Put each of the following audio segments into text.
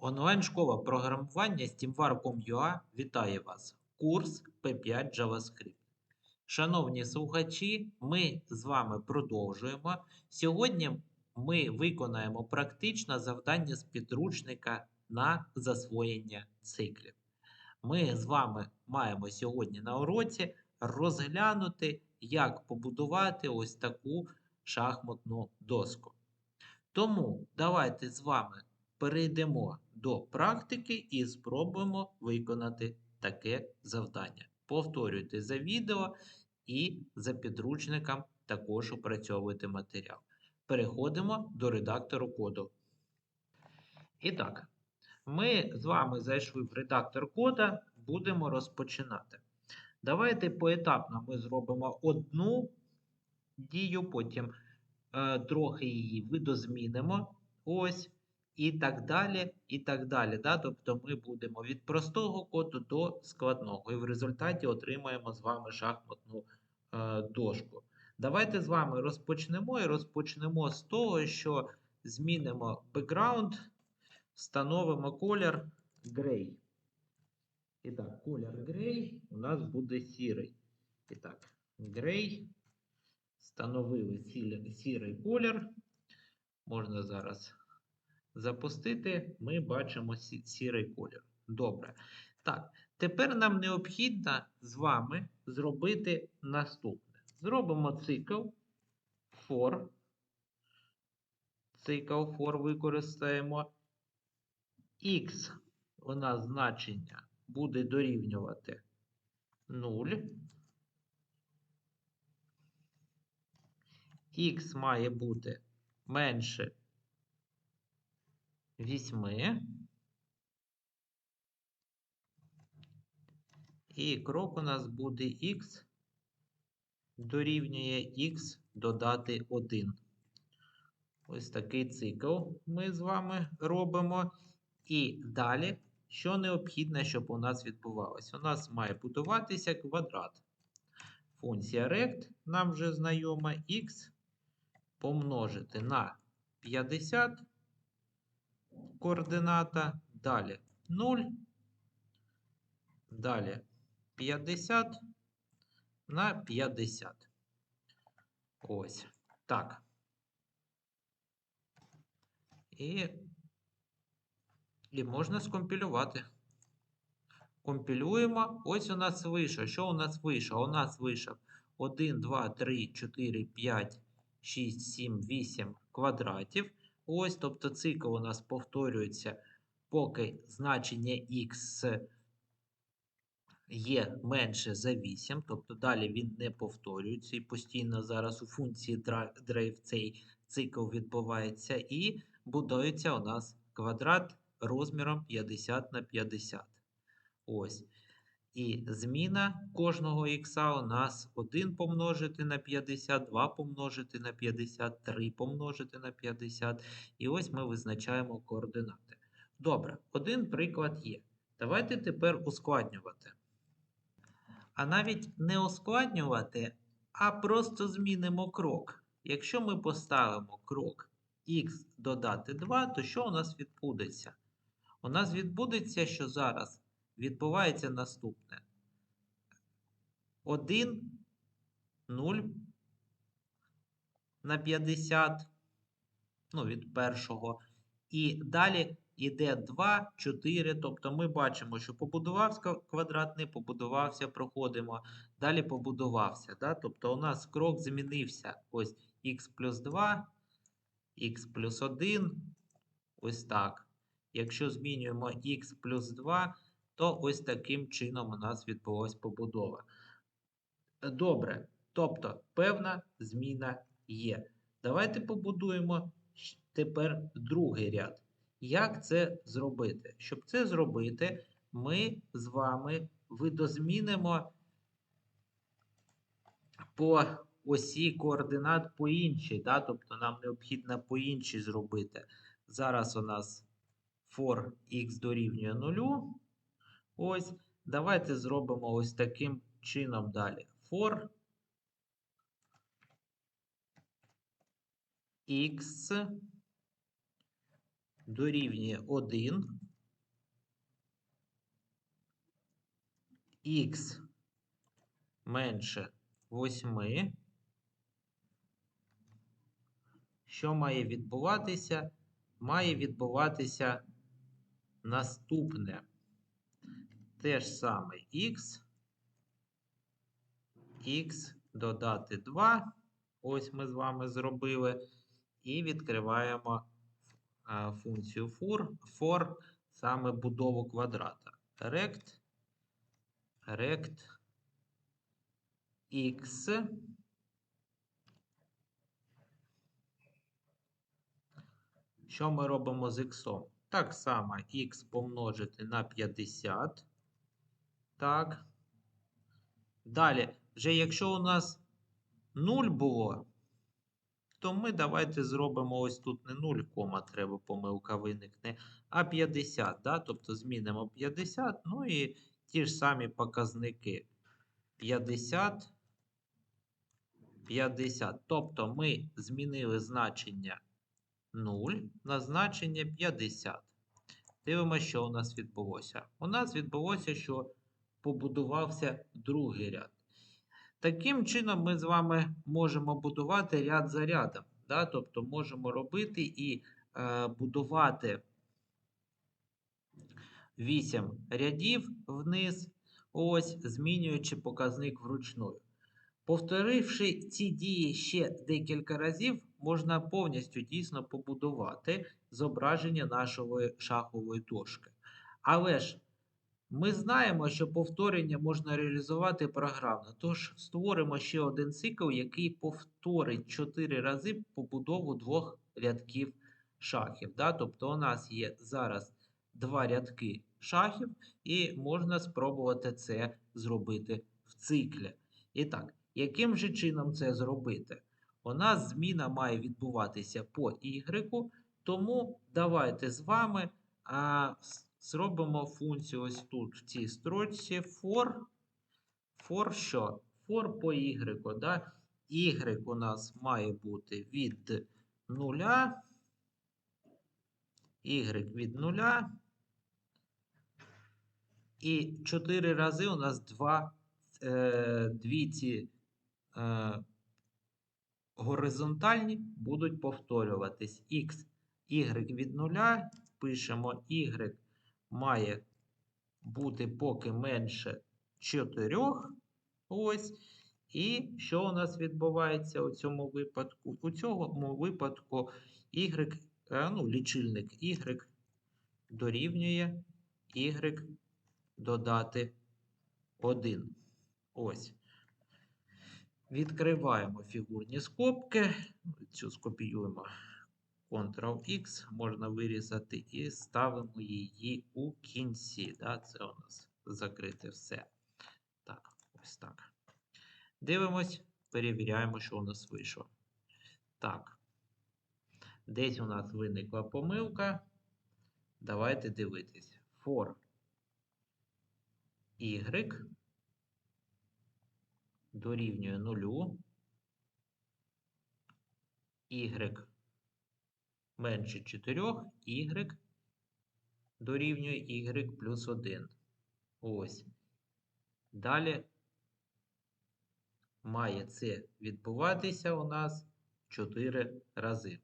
Онлайн-школа програмування SteamWar.com.ua вітає вас. Курс P5 JavaScript. Шановні слухачі, ми з вами продовжуємо. Сьогодні ми виконаємо практичне завдання з підручника на засвоєння циклів. Ми з вами маємо сьогодні на уроці розглянути, як побудувати ось таку шахматну доску. Тому давайте з вами перейдемо до практики і спробуємо виконати таке завдання. Повторюйте за відео і за підручником також опрацьовуйте матеріал. Переходимо до редактору коду. І так, ми з вами зайшли в редактор кода, будемо розпочинати. Давайте поетапно ми зробимо одну дію, потім е, трохи її видозмінимо. Ось. І так далі, і так далі. Да? Тобто ми будемо від простого коду до складного. І в результаті отримаємо з вами шахматну е, дошку. Давайте з вами розпочнемо і розпочнемо з того, що змінимо бекграунд, встановимо колір грей. І так, колір грей у нас буде сірий. І так, грей. Встановили сірий колір. Можна зараз запустити, ми бачимо сірий колір. Добре. Так, тепер нам необхідно з вами зробити наступне. Зробимо цикл for. Цикл for використаємо. X у нас значення буде дорівнювати 0. Х має бути менше 8. І крок у нас буде х дорівнює х додати 1. Ось такий цикл ми з вами робимо. І далі, що необхідно, щоб у нас відбувалося? У нас має будуватися квадрат. Функція rect нам вже знайома х помножити на 50 координата, далі 0, далі 50 на 50. Ось так. І, і можна скомпілювати. Компілюємо. Ось у нас вийшло. Що у нас вийшло? У нас вийшов 1, 2, 3, 4, 5, 6, 7, 8 квадратів. Ось, тобто цикл у нас повторюється, поки значення х є менше за 8, тобто далі він не повторюється. І постійно зараз у функції драйв цей цикл відбувається. І будується у нас квадрат розміром 50 на 50. Ось. І зміна кожного х у нас 1 помножити на 50, 2 помножити на 50, 3 помножити на 50. І ось ми визначаємо координати. Добре, один приклад є. Давайте тепер ускладнювати. А навіть не ускладнювати, а просто змінимо крок. Якщо ми поставимо крок х додати 2, то що у нас відбудеться? У нас відбудеться, що зараз відбувається наступне. 1, 0 на 50, ну, від першого. І далі йде 2, 4. Тобто ми бачимо, що побудувався квадрат, не побудувався, проходимо. Далі побудувався. Да? Тобто у нас крок змінився. Ось х плюс 2, х плюс 1. Ось так. Якщо змінюємо х плюс 2, то ось таким чином у нас відбулася побудова. Добре. Тобто, певна зміна є. Давайте побудуємо тепер другий ряд. Як це зробити? Щоб це зробити, ми з вами видозмінимо по осі координат по іншій. Да? Тобто нам необхідно по іншій зробити. Зараз у нас for x дорівнює 0. Ось, давайте зробимо ось таким чином далі. For x дорівнює 1. x менше 8. Що має відбуватися? Має відбуватися наступне. Те ж саме х, х додати 2. Ось ми з вами зробили. І відкриваємо а, функцію for, for саме будову квадрата. Rect, rect x Що ми робимо з х? Так само х помножити на 50. Так. Далі, вже якщо у нас 0 було, то ми давайте зробимо ось тут не 0, кома, треба помилка виникне, а 50. Да? Тобто змінимо 50, ну і ті ж самі показники. 50, 50. Тобто ми змінили значення 0 на значення 50. Дивимося, що у нас відбулося. У нас відбулося, що побудувався другий ряд. Таким чином, ми з вами можемо будувати ряд за рядом. Да? Тобто можемо робити і е, будувати 8 рядів вниз, ось, змінюючи показник вручную. Повторивши ці дії ще декілька разів, можна повністю дійсно побудувати зображення нашої шахової дошки. Але ж ми знаємо, що повторення можна реалізувати програмно. Тож створимо ще один цикл, який повторить 4 рази побудову двох рядків шахів. Да? Тобто у нас є зараз два рядки шахів, і можна спробувати це зробити в циклі. І так, яким же чином це зробити? У нас зміна має відбуватися по Y, тому давайте з вами а, зробимо функцію ось тут, в цій строчці for. For що? For по Y. Да? Y у нас має бути від 0, Y від 0. І 4 рази у нас два, е, дві ці е, горизонтальні будуть повторюватись. X, Y від 0. Пишемо Y має бути поки менше 4. Ось. І що у нас відбувається у цьому випадку? У цьому випадку Y, е, ну, лічильник Y дорівнює Y додати 1. Ось. Відкриваємо фігурні скобки. Цю скопіюємо Ctrl-X, можна вирізати і ставимо її у кінці. Да? Це у нас закрите все. Так, ось так. Дивимось, перевіряємо, що у нас вийшло. Так. Десь у нас виникла помилка. Давайте дивитись. For y дорівнює 0, y менше 4, y дорівнює y плюс 1. Ось. Далі має це відбуватися у нас 4 рази.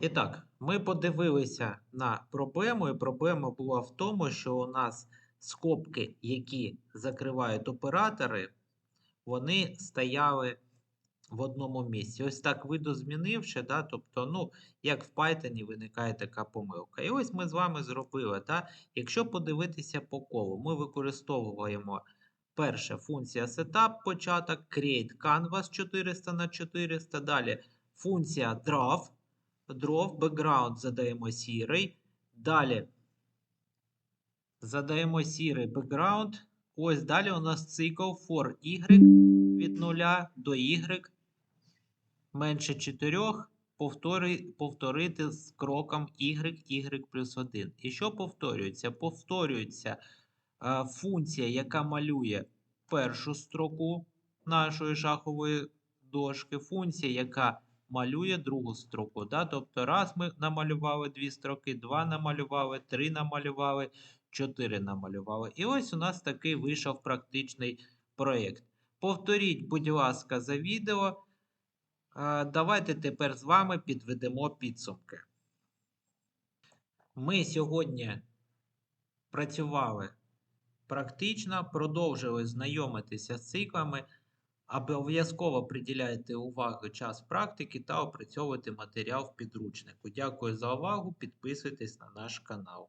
І так, ми подивилися на проблему, і проблема була в тому, що у нас скобки, які закривають оператори, вони стояли в одному місці. Ось так видозмінивши, да, тобто, ну, як в Python виникає така помилка. І ось ми з вами зробили. Да, Якщо подивитися по колу, ми використовуємо перше функція setup, початок, create canvas 400 на 400, далі функція draw, draw, background задаємо сірий. Далі задаємо сірий background. Ось далі у нас цикл for y від 0 до y менше 4. Повтори, повторити з кроком y, y плюс 1. І що повторюється? Повторюється е, функція, яка малює першу строку нашої шахової дошки, функція, яка малює другу строку. Да? Тобто, раз ми намалювали дві строки, два намалювали, три намалювали, 4 намалювали. І ось у нас такий вийшов практичний проєкт. Повторіть, будь ласка, за відео. Е, Давайте тепер з вами підведемо підсумки. Ми сьогодні працювали практично, продовжили знайомитися з циклами. Обов'язково приділяйте увагу час практики та опрацьовуйте матеріал в підручнику. Дякую за увагу. Підписуйтесь на наш канал.